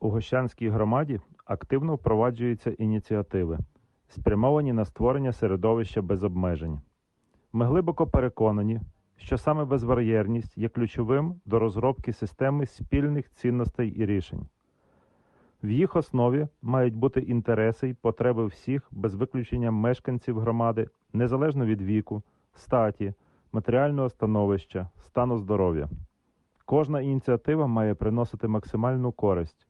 У Гощанській громаді активно впроваджуються ініціативи, спрямовані на створення середовища без обмежень. Ми глибоко переконані, що саме безбар'єрність є ключовим до розробки системи спільних цінностей і рішень. В їх основі мають бути інтереси й потреби всіх без виключення мешканців громади, незалежно від віку, статі, матеріального становища, стану здоров'я. Кожна ініціатива має приносити максимальну користь.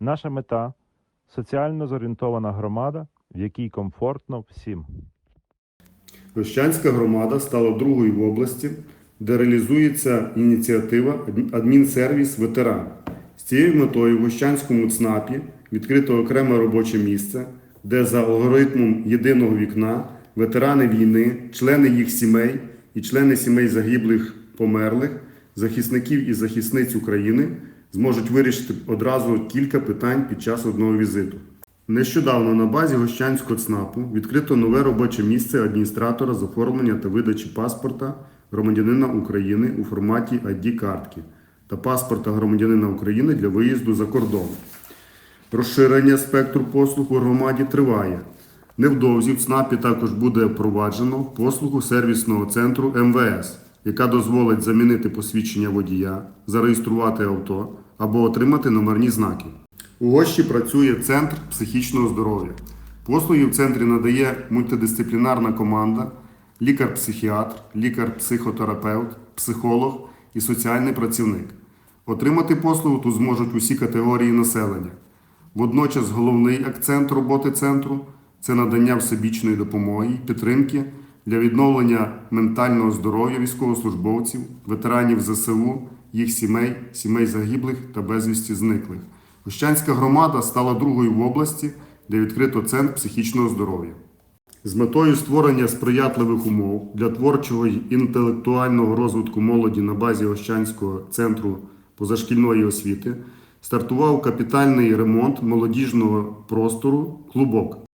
Наша мета соціально зорієнтована громада, в якій комфортно всім. Гощанська громада стала другою в області, де реалізується ініціатива Адмінсервіс ветеран. З цією метою в Гощанському ЦНАПі відкрито окреме робоче місце, де за алгоритмом єдиного вікна ветерани війни, члени їх сімей і члени сімей загиблих померлих, захисників і захисниць України зможуть вирішити одразу кілька питань під час одного візиту. Нещодавно на базі Гощанського ЦНАПу відкрито нове робоче місце адміністратора з оформлення та видачі паспорта громадянина України у форматі ID-картки та паспорта громадянина України для виїзду за кордон. Розширення спектру послуг у громаді триває. Невдовзі в ЦНАПі також буде впроваджено послугу сервісного центру МВС, яка дозволить замінити посвідчення водія, зареєструвати авто або отримати номерні знаки. У Гощі працює центр психічного здоров'я. Послуги в центрі надає мультидисциплінарна команда, лікар-психіатр, лікар-психотерапевт, психолог і соціальний працівник. Отримати послугу тут зможуть усі категорії населення. Водночас головний акцент роботи центру це надання всебічної допомоги підтримки для відновлення ментального здоров'я військовослужбовців, ветеранів ЗСУ, їх сімей, сімей загиблих та безвісті зниклих. Гощанська громада стала другою в області, де відкрито центр психічного здоров'я. З метою створення сприятливих умов для творчого й інтелектуального розвитку молоді на базі Гощанського центру позашкільної освіти стартував капітальний ремонт молодіжного простору Клубок.